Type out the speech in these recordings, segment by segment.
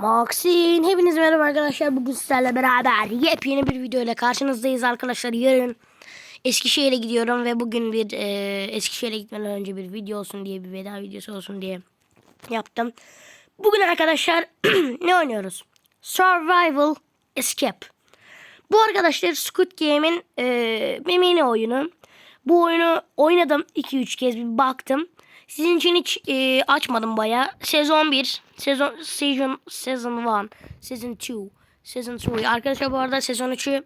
Maxin hepiniz merhaba arkadaşlar. Bugün sizlerle beraber yepyeni bir video ile karşınızdayız arkadaşlar. Yarın Eskişehir'e gidiyorum ve bugün bir e, Eskişehir'e gitmeden önce bir video olsun diye bir veda videosu olsun diye yaptım. Bugün arkadaşlar ne oynuyoruz? Survival Escape. Bu arkadaşlar Squid Game'in e, bir mini oyunu. Bu oyunu oynadım 2-3 kez bir baktım sizin için hiç e, açmadım baya. Sezon 1, sezon sezon sezon 1, sezon 2, sezon 3. Arkadaşlar bu arada sezon 3'ü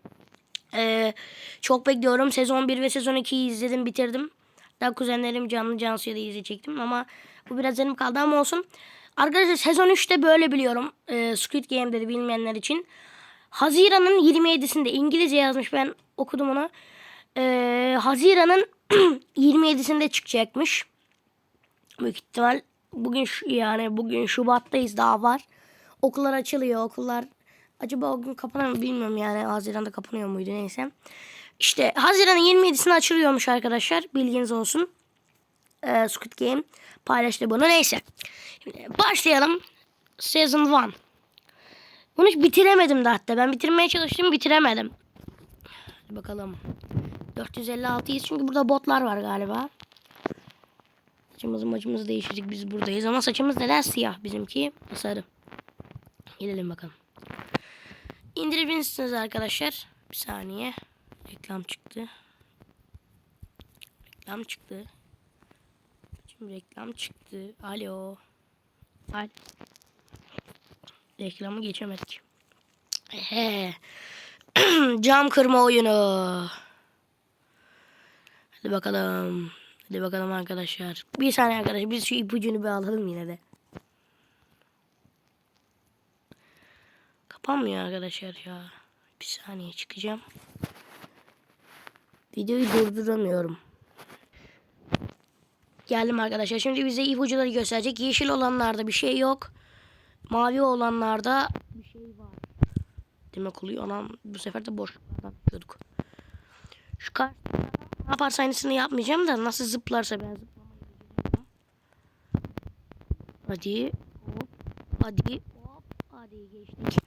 e, çok bekliyorum. Sezon 1 ve sezon 2'yi izledim, bitirdim. Daha kuzenlerim canlı Cansu'ya da izleyecektim ama bu biraz elim kaldı ama olsun. Arkadaşlar sezon 3'te böyle biliyorum. E, Squid Game'de bilmeyenler için. Haziran'ın 27'sinde İngilizce yazmış ben okudum onu. E, Haziran'ın 27'sinde çıkacakmış. Büyük ihtimal bugün şu, yani bugün Şubat'tayız daha var. Okullar açılıyor. Okullar acaba o gün kapanır mı bilmiyorum yani. Haziran'da kapanıyor muydu neyse. İşte Haziran'ın 27'sinde açılıyormuş arkadaşlar. Bilginiz olsun. Ee, Squid Game paylaştı bunu. Neyse. Şimdi başlayalım. Season 1. Bunu hiç bitiremedim de hatta. Ben bitirmeye çalıştım bitiremedim. Hadi bakalım. 456'yız çünkü burada botlar var galiba. Saçımızı maçımızı değiştirdik biz buradayız ama saçımız neden siyah bizimki sarı. Gidelim bakalım. İndirebilirsiniz arkadaşlar. Bir saniye. Reklam çıktı. Reklam çıktı. Şimdi reklam çıktı. Alo. Alo. Reklamı geçemedik. He. Cam kırma oyunu. Hadi bakalım. Hadi bakalım arkadaşlar. Bir saniye arkadaşlar biz şu ipucunu bir alalım yine de. Kapanmıyor arkadaşlar ya. Bir saniye çıkacağım. Videoyu durduramıyorum. Geldim arkadaşlar. Şimdi bize ipuçları gösterecek. Yeşil olanlarda bir şey yok. Mavi olanlarda bir şey var. Demek oluyor. Anam bu sefer de boşluklardan yapıyorduk. Şu kart ne yaparsa aynısını yapmayacağım da nasıl zıplarsa ben zıplamayı bileceğim. Hadi. Hop. Hadi. Hop. Hadi geçtik.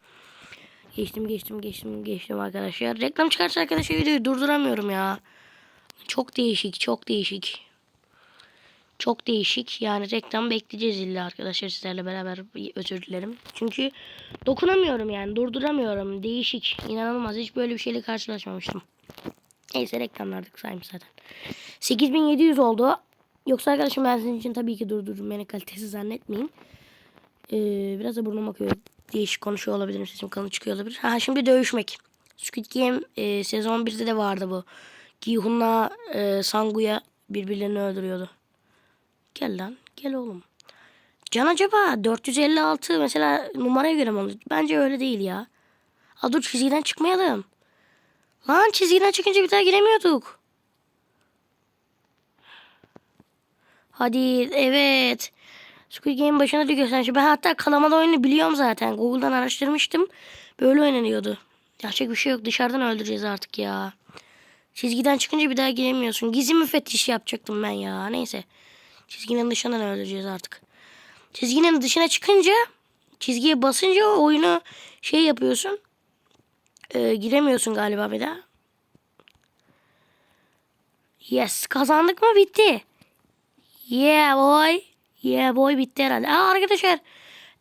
Geçtim geçtim geçtim geçtim arkadaşlar. Reklam çıkarsa arkadaşlar videoyu durduramıyorum ya. Çok değişik çok değişik. Çok değişik. Yani reklam bekleyeceğiz illa arkadaşlar sizlerle beraber özür dilerim. Çünkü dokunamıyorum yani durduramıyorum. Değişik. inanılmaz. Hiç böyle bir şeyle karşılaşmamıştım. Neyse reklamlarda kısaymış zaten. 8700 oldu. Yoksa arkadaşım ben sizin için tabii ki durdururum. Beni kalitesiz zannetmeyin. Ee, biraz da burnum akıyor. Değişik konuşuyor olabilirim. Sesim kalın çıkıyor olabilir. Ha şimdi dövüşmek. Squid Game e, sezon 1'de de vardı bu. Gihun'la e, Sangu'ya birbirlerini öldürüyordu. Gel lan. Gel oğlum. Can acaba 456 mesela numaraya göre mi olur? Bence öyle değil ya. Ha dur çizgiden çıkmayalım. Lan çizgiden çıkınca bir daha giremiyorduk. Hadi evet. Squid Game başına da göstermiş. Ben hatta kalamalı oyunu biliyorum zaten. Google'dan araştırmıştım. Böyle oynanıyordu. Gerçek bir şey yok. Dışarıdan öldüreceğiz artık ya. Çizgiden çıkınca bir daha giremiyorsun. Gizli müfettiş yapacaktım ben ya. Neyse. Çizginin dışından öldüreceğiz artık. Çizginin dışına çıkınca çizgiye basınca o oyunu şey yapıyorsun. Ee, giremiyorsun galiba bir daha. Yes kazandık mı bitti. Yeah boy. Yeah boy bitti herhalde. Aa arkadaşlar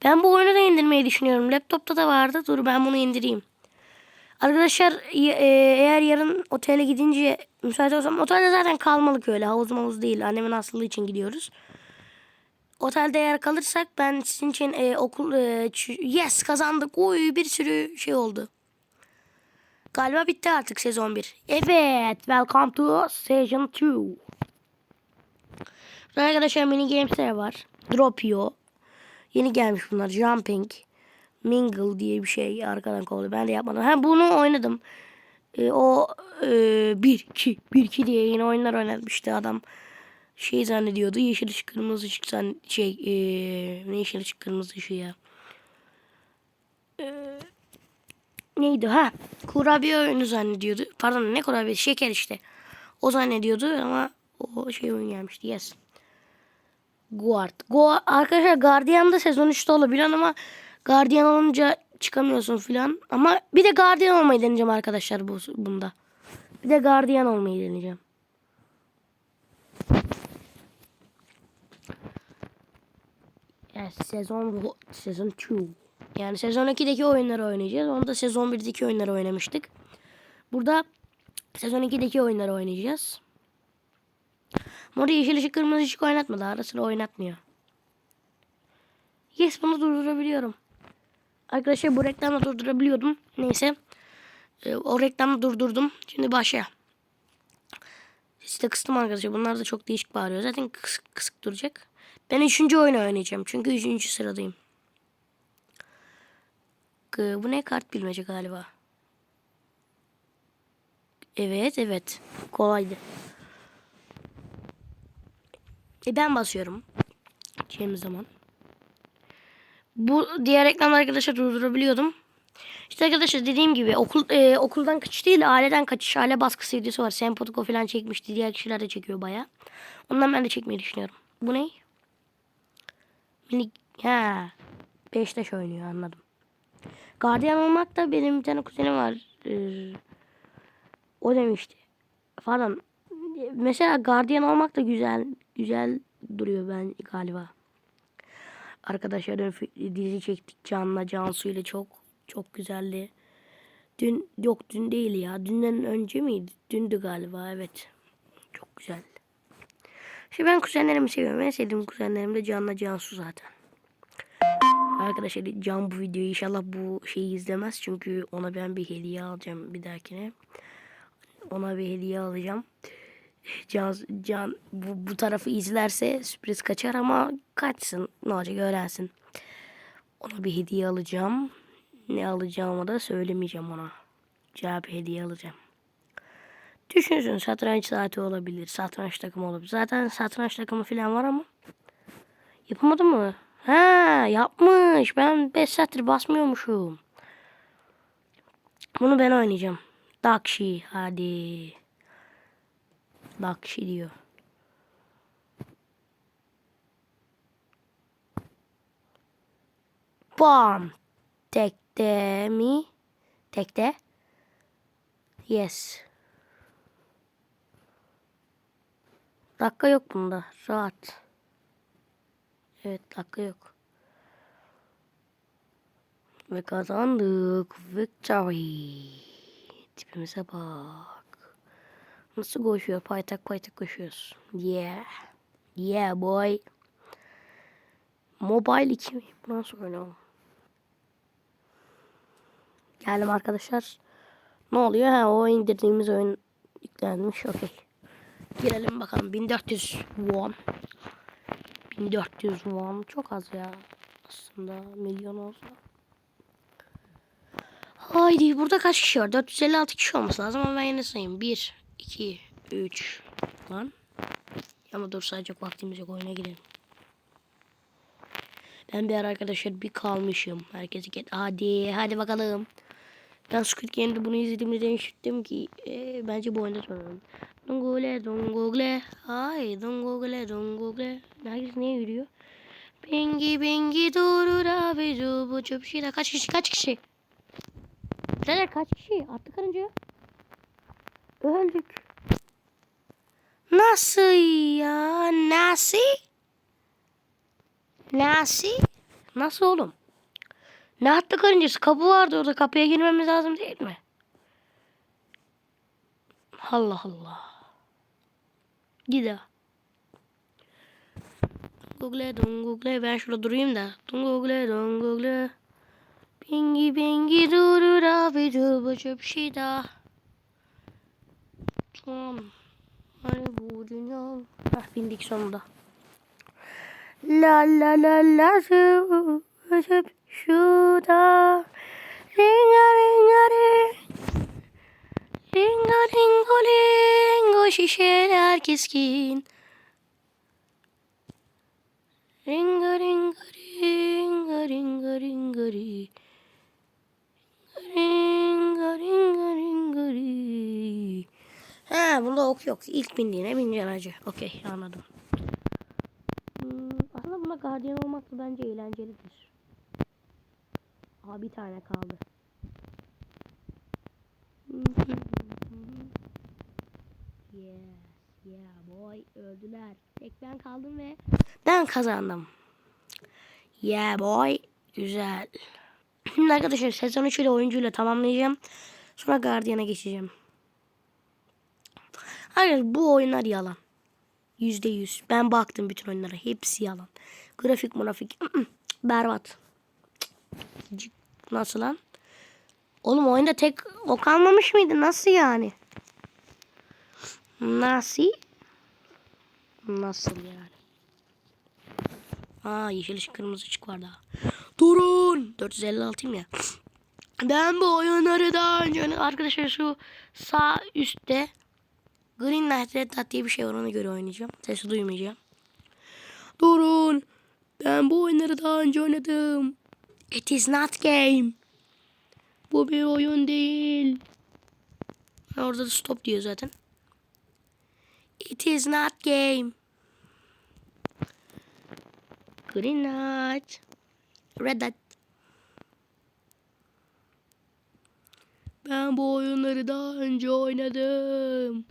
ben bu oyunu da indirmeyi düşünüyorum. Laptopta da vardı. Dur ben bunu indireyim. Arkadaşlar e- eğer yarın otele gidince müsait olsam otelde zaten kalmalık öyle. Havuz mavuz değil. Annemin hastalığı için gidiyoruz. Otelde eğer kalırsak ben sizin için e, okul e, yes kazandık. Oy bir sürü şey oldu. Galiba bitti artık sezon 1. Evet. Welcome to Season 2. Burada arkadaşlar mini games'ler var. Dropio. Yeni gelmiş bunlar. Jumping. Mingle diye bir şey arkadan kovdu. Ben de yapmadım. Ha bunu oynadım. Ee, o 1 2 1 2 diye yeni oyunlar oynatmıştı adam. Şey zannediyordu. Yeşil ışık kırmızı ışık zan şey ee, ne yeşil ışık kırmızı ışığı ya. Ee, neydi ha? Kurabiye oyunu zannediyordu. Pardon ne kurabiye? Şeker işte. O zannediyordu ama o şey oyun gelmişti. Yes. Guard. Go arkadaşlar Guardian da sezon 3'te olabilir ama Gardiyan olunca çıkamıyorsun filan. Ama bir de gardiyan olmayı deneyeceğim arkadaşlar bu bunda. Bir de gardiyan olmayı deneyeceğim. Evet, sezon sezon 2. Yani sezon 2'deki oyunları oynayacağız. Onu da sezon 1'deki oyunları oynamıştık. Burada sezon 2'deki oyunları oynayacağız. Moru yeşil ışık kırmızı ışık oynatmadı. Ara sıra oynatmıyor. Yes bunu durdurabiliyorum. Arkadaşlar bu reklamı durdurabiliyordum. Neyse. Ee, o reklamı durdurdum. Şimdi başa. Sesi de kıstım arkadaşlar. Bunlar da çok değişik bağırıyor. Zaten kısık, kısık duracak. Ben üçüncü oyunu oynayacağım. Çünkü üçüncü sıradayım. K- Bu ne kart bilmece galiba. Evet evet. Kolaydı. E ben basıyorum. Gideceğimiz zaman. Bu diğer reklamlar arkadaşlar durdurabiliyordum. İşte arkadaşlar dediğim gibi okul e, okuldan kaçış değil aileden kaçış aile baskısı videosu var. Sempatiko falan çekmişti. Diğer kişiler de çekiyor baya. Ondan ben de çekmeyi düşünüyorum. Bu ne? Mini ha Beşiktaş oynuyor anladım. Gardiyan olmak da benim bir tane kuzenim var. Ee, o demişti. Pardon. Mesela gardiyan olmak da güzel güzel duruyor ben galiba. Arkadaşlar fi- dizi çektik Can'la Cansu ile çok çok güzeldi. Dün yok dün değil ya. Dünden önce miydi? Dündü galiba evet. Çok güzel. Şimdi ben kuzenlerimi seviyorum. En sevdiğim kuzenlerim de Can'la Cansu zaten. Arkadaşlar Can bu videoyu inşallah bu şeyi izlemez. Çünkü ona ben bir hediye alacağım bir dahakine. Ona bir hediye alacağım. Can, Can bu, bu tarafı izlerse sürpriz kaçar ama kaçsın. Ne olacak öğrensin. Ona bir hediye alacağım. Ne alacağımı da söylemeyeceğim ona. Cevap hediye alacağım. Düşünsün satranç saati olabilir. Satranç takımı olabilir. Zaten satranç takımı falan var ama. Yapamadı mı? Ha yapmış. Ben 5 saattir basmıyormuşum. Bunu ben oynayacağım. Dakshi hadi. Dakshi diyor. Bam. Tekte mi? Tekte. Yes. Dakika yok bunda. Rahat. Evet dakika yok. Ve kazandık. Victory. Tipimize bak. Nasıl koşuyor? Paytak paytak koşuyoruz. Yeah. Yeah boy. Mobile 2 mi? Nasıl oynayalım? Geldim arkadaşlar. Ne oluyor? Ha, o indirdiğimiz oyun yüklenmiş. Okey. Girelim bakalım. 1400 won. 1400 won. Çok az ya. Aslında milyon olsa. Haydi burada kaç kişi var? 456 kişi olması lazım ama ben yine sayayım. 1, 2, 3 lan. Ama dur sadece vaktimiz yok oyuna girelim. Ben bir ara arkadaşlar bir kalmışım. Herkese get. Hadi hadi bakalım. Ben Squid Game'de bunu izlediğimde demiştim ki e, bence bu oyunda sorun. Don't google, don't google. Ay, don't google, don't google. Herkes niye yürüyor? Bengi bengi durur abi bu çöp şeyler. Kaç kişi kaç kişi? Neler kaç kişi? Attı karınca. Öldük. Nasıl ya? Nasıl? Nasıl? Nasıl oğlum? Ne attı karıncası? Kapı vardı orada. Kapıya girmemiz lazım değil mi? Allah Allah. Gida. Google, don Google. Ben şurada durayım da. Don Google, don Google. Bingi bingi durur abi dur bu çöp şey daha. Tamam. Hani bu dünya. Ah bindik sonunda. La la la la su çöp şurada. Ringa ringa ring. Ringa ringo ringo şişeler keskin. Ringa ringa ringa ringa ringa ringa. Ringa ringa ringa ri. Ha bunda ok yok. İlk bindiğine bineceksin hacı. Okey anladım. Hmm, aslında buna gardiyan olmak da bence eğlencelidir. Aha bir tane kaldı. Yes, yeah boy öldüler. Tek ben kaldım ve ben kazandım. Yeah boy güzel. Şimdi arkadaşlar sezon 3 ile oyuncuyla tamamlayacağım. Sonra Guardian'a geçeceğim. Hayır bu oyunlar yalan. Yüzde yüz. Ben baktım bütün oyunlara. Hepsi yalan. Grafik grafik. Berbat. Cık, Nasıl lan? Oğlum oyunda tek o kalmamış mıydı? Nasıl yani? Nasıl? Nasıl yani? Aa yeşil ışık kırmızı ışık var daha. Durun. 456'yım ya. Ben bu oyunları daha önce arkadaşlar şu sağ üstte Green Light Red Dot diye bir şey var ona göre oynayacağım. Sesi duymayacağım. Durun. Ben bu oyunları daha önce oynadım. It is not game. Bu bir oyun değil. Orada da stop diyor zaten. It is not game. Green Light. Red Dot. Ben bu oyunları daha önce oynadım.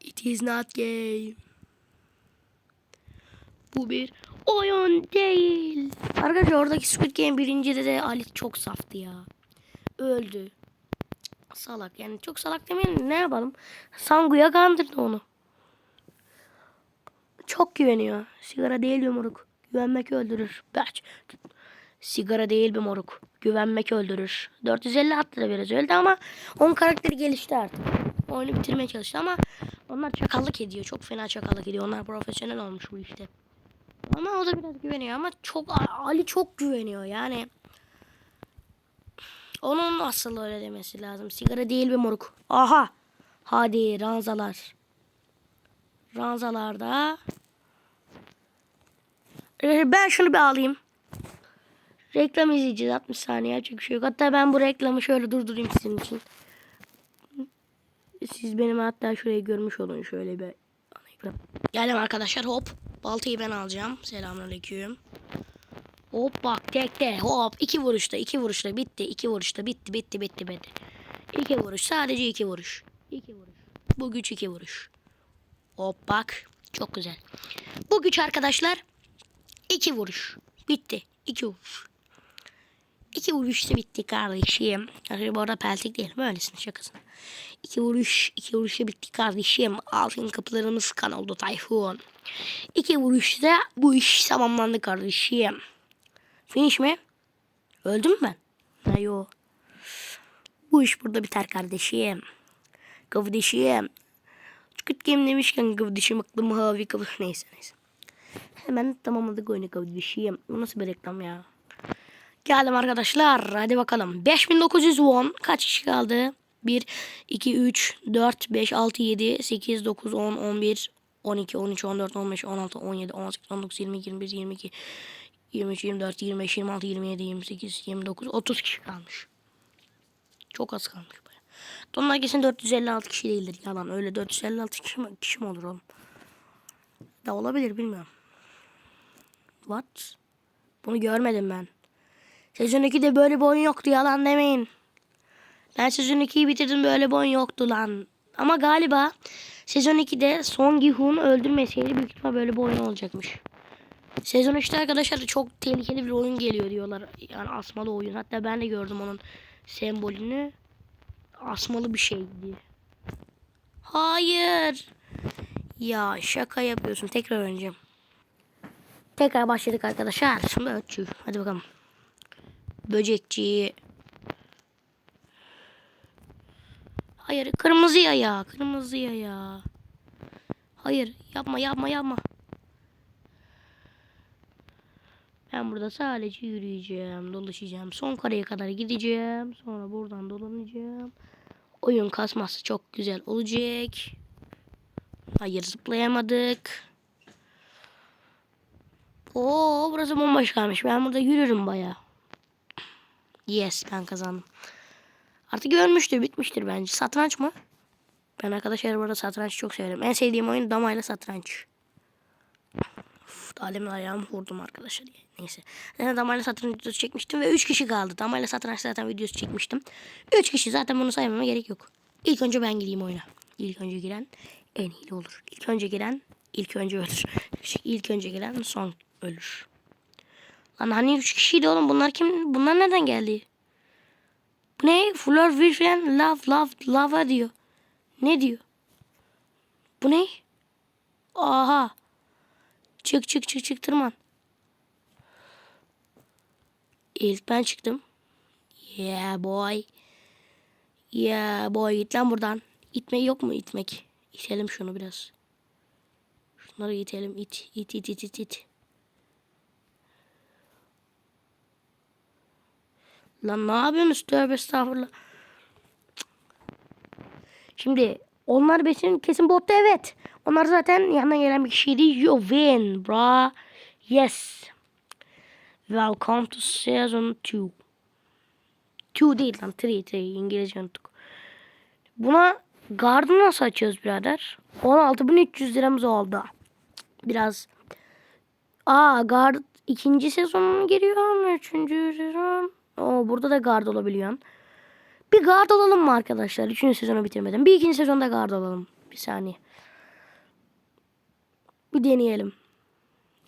It is not game. Bu bir oyun değil. Arkadaşlar oradaki Squid Game birincide de Ali çok saftı ya. Öldü. Salak yani çok salak demeyelim ne yapalım. Sangu'ya kandırdı onu. Çok güveniyor. Sigara değil bir moruk. Güvenmek öldürür. Baç. Sigara değil bir moruk. Güvenmek öldürür. 450 attı da biraz öldü ama onun karakteri gelişti artık. Oyunu bitirmeye çalıştı ama onlar çakallık ediyor. Çok fena çakallık ediyor. Onlar profesyonel olmuş bu işte. Ama o da biraz güveniyor ama çok Ali çok güveniyor yani. Onun asıl öyle demesi lazım. Sigara değil bir moruk. Aha. Hadi ranzalar. Ranzalarda. Ben şunu bir alayım. Reklam izleyeceğiz 60 saniye. Bir şey yok. Hatta ben bu reklamı şöyle durdurayım sizin için. Siz benim hatta şurayı görmüş olun. Şöyle bir ekran. Geldim arkadaşlar hop. Baltayı ben alacağım. Selamünaleyküm. Hop bak tekte hop. iki vuruşta iki vuruşta bitti. iki vuruşta bitti bitti bitti bitti. İki vuruş sadece iki vuruş. İki vuruş. Bu güç iki vuruş. Hop bak. Çok güzel. Bu güç arkadaşlar iki vuruş. Bitti. iki vuruş. İki vuruşta bitti kardeşim. Arkadaşlar bu arada peltek değil. Böylesin şakasına. İki vuruş, iki vuruşta bitti kardeşim. Altın kapılarımız kan oldu Tayfun. İki vuruşta bu iş tamamlandı kardeşim. Finish mi? Öldüm mü ben? Ha. Bu iş burada biter kardeşim. Kardeşim. Squid Game demişken kardeşim aklıma havi kapı. Neyse neyse. Hemen tamamladık oyunu kardeşim. Bu nasıl bir reklam ya? Geldim arkadaşlar. Hadi bakalım. 5910. Kaç kişi kaldı? 1, 2, 3, 4, 5, 6, 7, 8, 9, 10, 11, 12, 13, 14, 15, 16, 17, 18, 19, 20, 21, 22, 23, 24, 25, 26, 27, 28, 29, 30 kişi kalmış. Çok az kalmış. baya. Onlar kesin 456 kişi değildir. Yalan. Öyle 456 kişi mi, kişi mi olur oğlum? Da olabilir bilmiyorum. What? Bunu görmedim ben. Sezon 2'de böyle bir oyun yoktu yalan demeyin. Ben sezon 2'yi bitirdim böyle bir oyun yoktu lan. Ama galiba sezon 2'de Son Gi-hoon öldürmeseydi büyük ihtimal böyle bir oyun olacakmış. Sezon 3'te arkadaşlar çok tehlikeli bir oyun geliyor diyorlar. Yani asmalı oyun. Hatta ben de gördüm onun sembolünü. Asmalı bir şeydi. Hayır. Ya şaka yapıyorsun. Tekrar oynayacağım. Tekrar başladık arkadaşlar. Ölçü. Hadi bakalım. Böcekçi. Hayır kırmızı ya Kırmızı ya Hayır yapma yapma yapma. Ben burada sadece yürüyeceğim, dolaşacağım. Son kareye kadar gideceğim. Sonra buradan dolanacağım. Oyun kasması çok güzel olacak. Hayır zıplayamadık. Oo burası bomboş kalmış. Ben burada yürürüm baya. Yes ben kazandım. Artık görmüştür bitmiştir bence. Satranç mı? Ben arkadaşlar burada satranç çok severim. En sevdiğim oyun damayla satranç. Uf, Dalemle ayağımı vurdum arkadaşlar. Neyse. Ben damayla satranç videosu çekmiştim ve 3 kişi kaldı. Damayla satranç zaten videosu çekmiştim. 3 kişi zaten bunu saymama gerek yok. İlk önce ben gireyim oyuna. İlk önce giren en iyi olur. İlk önce giren ilk önce ölür. İlk önce giren son ölür. Lan hani 3 kişiydi oğlum bunlar kim? Bunlar nereden geldi? Bu ne? Flor Wilfriend love love lava diyor. Ne diyor? Bu ne? Aha. Çık çık çık çık tırman. İlk ben çıktım. Yeah boy. Yeah boy git lan buradan. İtmek yok mu itmek? İtelim şunu biraz. Şunları itelim. İt it it it it it. Lan ne yapıyorsunuz? Tövbe estağfurullah. Şimdi onlar besin kesin botta evet. Onlar zaten yanına gelen bir kişiydi. You win bro. Yes. Welcome to season 2. 2 değil lan 3 3 İngilizce unuttuk. Buna gardı nasıl açıyoruz birader? 16.300 liramız oldu. Biraz. Aa gard ikinci sezonun giriyor mu? Üçüncü sezon. Oo, burada da gard olabiliyor. Bir gard olalım mı arkadaşlar? Üçüncü sezonu bitirmeden. Bir ikinci sezonda gard olalım. Bir saniye. Bir deneyelim.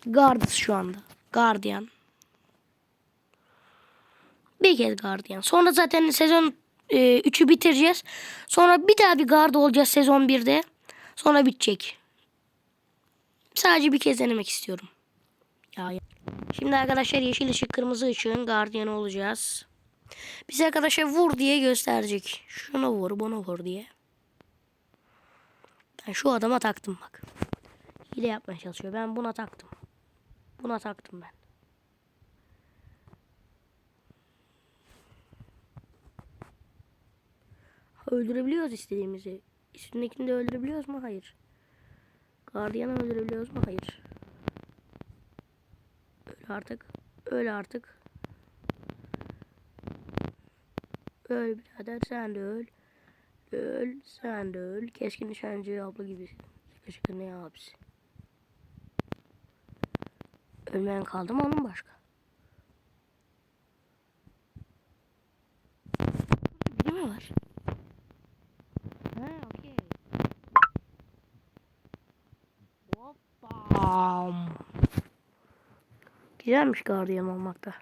Gardız şu anda. Guardian. Bir kez Guardian. Sonra zaten sezon 3'ü bitireceğiz. Sonra bir daha bir guard olacağız sezon 1'de. Sonra bitecek. Sadece bir kez denemek istiyorum. Ya. Şimdi arkadaşlar yeşil ışık kırmızı ışığın gardiyanı olacağız. Bize arkadaşlar vur diye gösterecek. Şunu vur bunu vur diye. Ben şu adama taktım bak. Hile yapmaya çalışıyor. Ben buna taktım. Buna taktım ben. Öldürebiliyoruz istediğimizi. Üstündekini de öldürebiliyoruz mu? Hayır. Gardiyanı öldürebiliyoruz mu? Hayır. Artık. Öl artık. Öl birader sen de öl. Öl sen de öl. Keskin nişancı abla gibisin. Sıkışıkı ne abisi. Ölmeyen kaldı mı onun başka? Biri mi var? Ha okey. Güzelmiş gardiyan olmakta.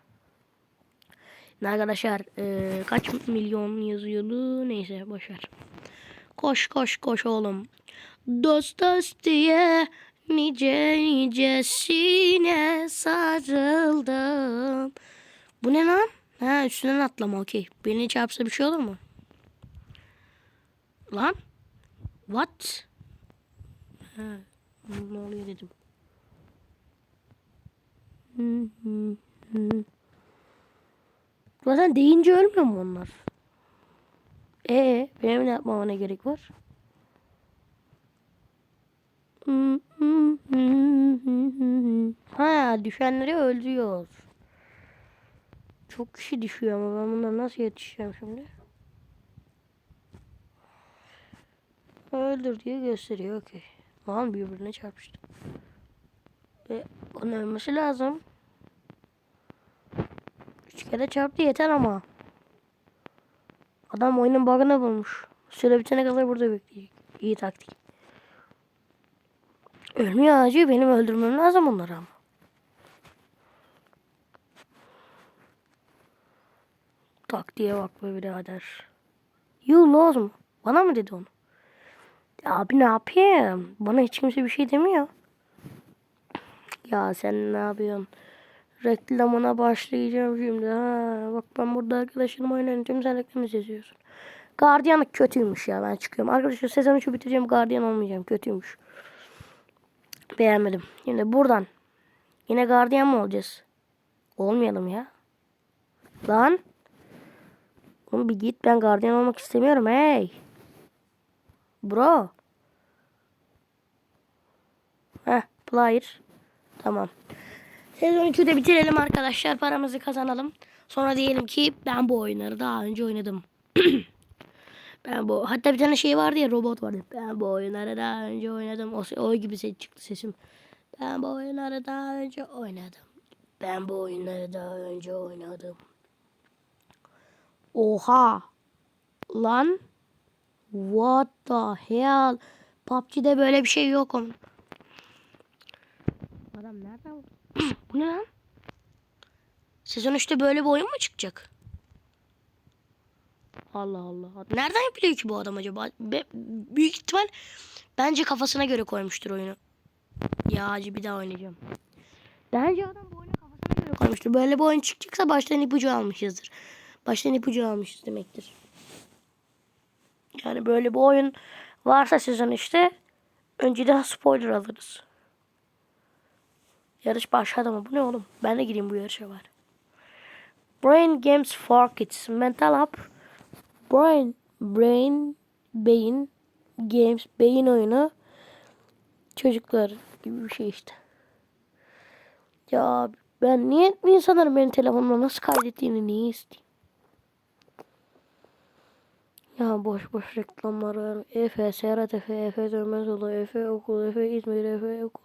Şimdi Arkadaşlar e, kaç milyon yazıyordu neyse boşver. Koş koş koş oğlum. Dost dost diye nice nicesine sarıldım. Bu ne lan? Ha üstünden atlama okey. Beni çarpsa bir şey olur mu? Lan? What? Ha, ne oluyor dedim. Zaten deyince ölmüyor mu onlar? Ee, benim ne yapmama ne gerek var? Ha, düşenleri öldürüyor. Çok kişi düşüyor ama ben bundan nasıl yetişeceğim şimdi? Öldür diye gösteriyor okey. Lan birbirine çarpıştı. E, onun ölmesi lazım. Üç kere çarptı yeter ama. Adam oyunun bug'ını bulmuş. Süre bitene kadar burada bekleyecek. İyi taktik. Ölmüyor acı benim öldürmem lazım onları ama. Taktiğe bak be birader. You lost mu? Bana mı dedi onu? Abi ne yapayım? Bana hiç kimse bir şey demiyor. Ya sen ne yapıyorsun? Reklamına başlayacağım şimdi. Ha, bak ben burada arkadaşlarım oynayacağım sen reklam izliyorsun. Guardian kötüymüş ya ben çıkıyorum. Arkadaşlar sezon 3'ü bitireceğim Guardian olmayacağım kötüymüş. Beğenmedim. Şimdi buradan yine Guardian mı olacağız? Olmayalım ya. Lan. Oğlum bir git ben Guardian olmak istemiyorum hey. Bro. Heh player. Tamam. Sezon 3'ü de bitirelim arkadaşlar. Paramızı kazanalım. Sonra diyelim ki ben bu oyunları daha önce oynadım. ben bu hatta bir tane şey vardı ya robot vardı. Ben bu oyunları daha önce oynadım. O, o gibi ses çıktı sesim. Ben bu oyunları daha önce oynadım. Ben bu oyunları daha önce oynadım. Oha. Lan. What the hell? PUBG'de böyle bir şey yok onun. Adam nereden? bu ne lan? Sezon 3'te böyle bir oyun mu çıkacak? Allah Allah. Nereden yapıyor ki bu adam acaba? Be- büyük ihtimal bence kafasına göre koymuştur oyunu. Ya acı bir daha oynayacağım. Bence adam bu oyunu kafasına göre koymuştur. Böyle bir oyun çıkacaksa baştan ipucu almışızdır. Baştan ipucu almışız demektir. Yani böyle bir oyun varsa sezon işte önceden spoiler alırız. Yarış başladı mı? Bu ne oğlum? Ben de gireyim bu yarışa var. Brain Games for Kids. Mental Up. Brain, Brain, Beyin, Games, Beyin oyunu. Çocuklar gibi bir şey işte. Ya ben niye insanların benim telefonuma nasıl kaydettiğini niye isteyeyim? Ya boş boş reklamlar var. Efe, Serhat Efe, Efe Dönmezoğlu, Efe Okul, Efe İzmir, Efe Okul.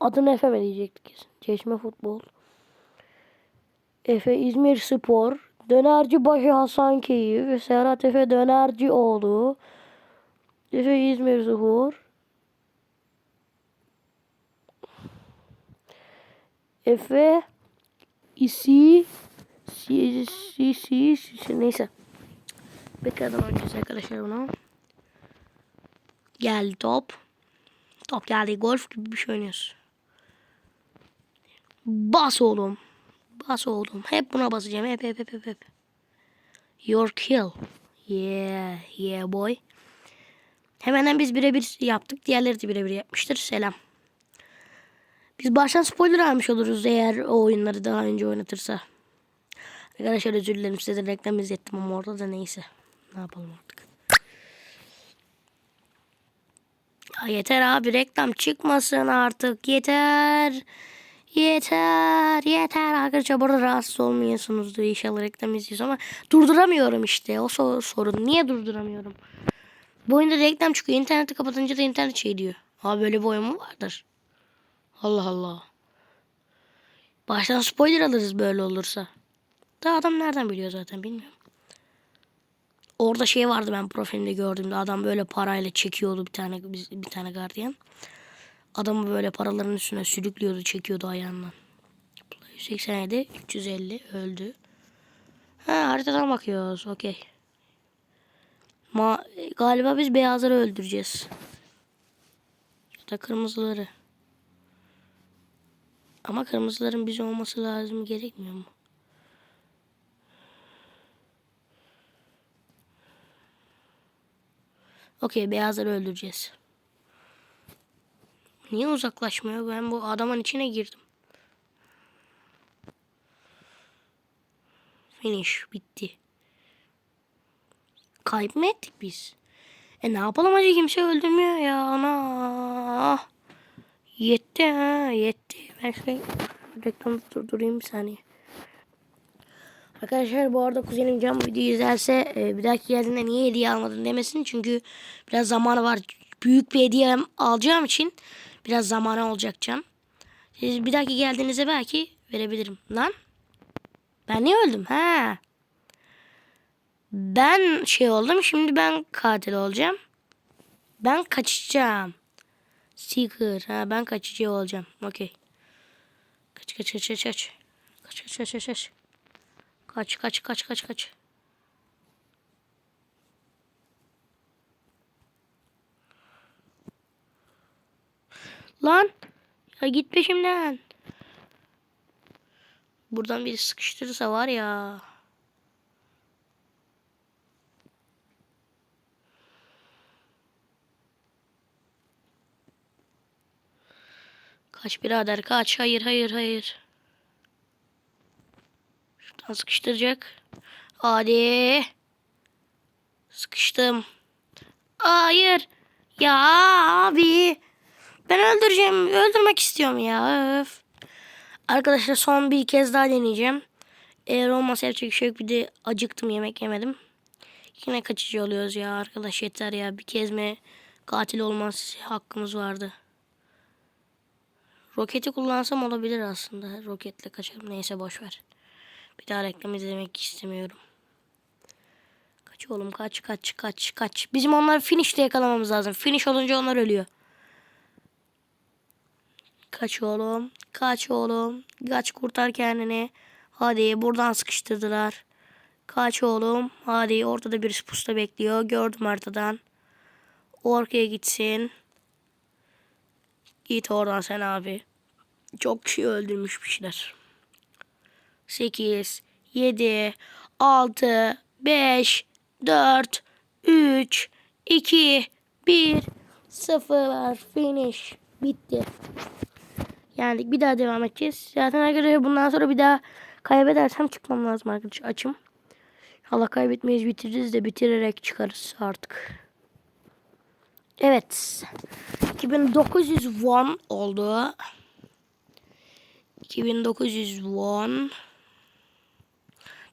Adını Efe mi diyecektik. Çeşme Futbol. Efe İzmir Spor. Dönerci başı Hasan Keyif. Serhat Efe Dönerci oğlu. Efe İzmir Spor. Efe isi si si si, si neyse. Bekledim oynayacağız arkadaşlar bunu. Geldi top. Top geldi. Golf gibi bir şey oynuyoruz. Bas oğlum. Bas oğlum. Hep buna basacağım. Hep hep hep hep. hep. Your kill. Yeah. Yeah boy. Hemen biz birebir yaptık. Diğerleri de birebir yapmıştır. Selam. Biz baştan spoiler almış oluruz eğer o oyunları daha önce oynatırsa. Arkadaşlar özür dilerim size de reklam izlettim ama orada da neyse. Ne yapalım artık. Ya yeter abi reklam çıkmasın artık yeter. Yeter yeter arkadaşlar burada rahatsız olmuyorsunuzdur inşallah reklam izliyorsunuz ama durduramıyorum işte o so- sorun niye durduramıyorum. Bu oyunda reklam çıkıyor interneti kapatınca da internet şey diyor. Ha böyle bir oyun mu vardır? Allah Allah. Baştan spoiler alırız böyle olursa. Da adam nereden biliyor zaten bilmiyorum. Orada şey vardı ben profilimde gördüğümde adam böyle parayla çekiyordu bir tane bir, bir tane gardiyan. Adamı böyle paraların üstüne sürüklüyordu çekiyordu ayağından. 187 350 öldü. Ha haritadan bakıyoruz okey. Ma galiba biz beyazları öldüreceğiz. Ya da kırmızıları. Ama kırmızıların biz olması lazım gerekmiyor mu? Okey beyazları öldüreceğiz. Niye uzaklaşmıyor? Ben bu adamın içine girdim. Finish bitti. Kayıp mı ettik biz? E ne yapalım acı kimse öldürmüyor ya ana. Yetti ha yetti. Ben şöyle reklamı durdurayım bir saniye. Arkadaşlar bu arada kuzenim Can videoyu izlerse e, bir dahaki geldiğinde niye hediye almadın demesin. Çünkü biraz zamanı var. Büyük bir hediye alacağım için biraz zamanı olacak Can. Siz bir dahaki geldiğinizde belki verebilirim. Lan ben niye öldüm? Ha. Ben şey oldum şimdi ben katil olacağım. Ben kaçacağım. Seeker. Ha ben kaçıcı olacağım. Okey. Kaç kaç kaç kaç kaç. Kaç kaç kaç kaç kaç. Kaç kaç kaç kaç kaç. Lan. Ya git peşimden. Buradan biri sıkıştırırsa var ya. Kaç birader kaç. Hayır hayır hayır. Şuradan sıkıştıracak. Hadi. Sıkıştım. Hayır. Ya abi. Ben öldüreceğim. Öldürmek istiyorum ya. Öf. Arkadaşlar son bir kez daha deneyeceğim. Eğer olmasa yapacak bir şey yok. Bir de acıktım yemek yemedim. Yine kaçıcı oluyoruz ya arkadaş yeter ya. Bir kez mi katil olmaz hakkımız vardı. Roketi kullansam olabilir aslında. Roketle kaçarım. Neyse boş ver. Bir daha reklam izlemek istemiyorum. Kaç oğlum kaç kaç kaç kaç. Bizim onları finish'te yakalamamız lazım. Finish olunca onlar ölüyor. Kaç oğlum. Kaç oğlum. Kaç kurtar kendini. Hadi buradan sıkıştırdılar. Kaç oğlum. Hadi ortada bir pusta bekliyor. Gördüm haritadan. Orkaya gitsin. Git oradan sen abi. Çok kişi öldürmüş bir şeyler. 8, 7, 6, 5, 4, 3, 2, 1, 0. Finish. Bitti. Yani bir daha devam edeceğiz. Zaten arkadaşlar bundan sonra bir daha kaybedersem çıkmam lazım arkadaşlar. Açım. Allah kaybetmeyiz bitiririz de bitirerek çıkarız artık. Evet. 2900 won oldu. 2900 won.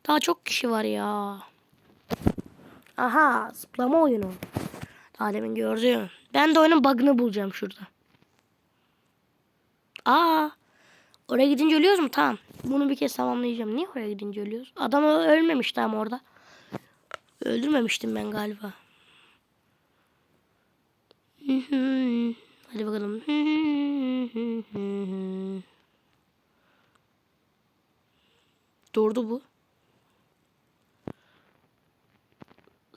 Daha çok kişi var ya. Aha zıplama oyunu. Daha demin gördüm. Ben de oyunun bug'ını bulacağım şurada. Aa. Oraya gidince ölüyoruz mu? Tamam. Bunu bir kez tamamlayacağım. Niye oraya gidince ölüyoruz? Adam ö- ölmemiş tam orada. Öldürmemiştim ben galiba. Hadi bakalım. Durdu bu.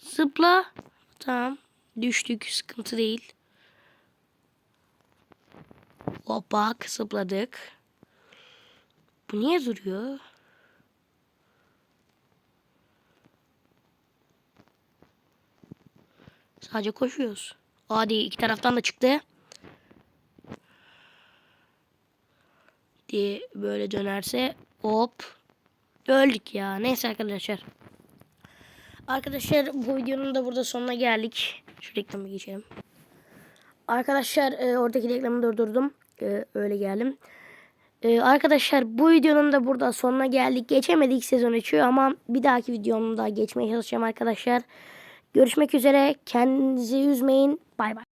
Zıpla. Tamam. Düştük. Sıkıntı değil. Hop bak zıpladık. Bu niye duruyor? Sadece koşuyoruz. Hadi iki taraftan da çıktı. Diye böyle dönerse hop öldük ya. Neyse arkadaşlar. Arkadaşlar bu videonun da burada sonuna geldik. Şu reklamı geçelim. Arkadaşlar e, oradaki reklamı durdurdum. E, öyle geldim. E, arkadaşlar bu videonun da burada sonuna geldik. Geçemedik sezon 3'ü ama bir dahaki videomda geçmeye çalışacağım arkadaşlar. Görüşmek üzere. Kendinizi üzmeyin. Bay bay.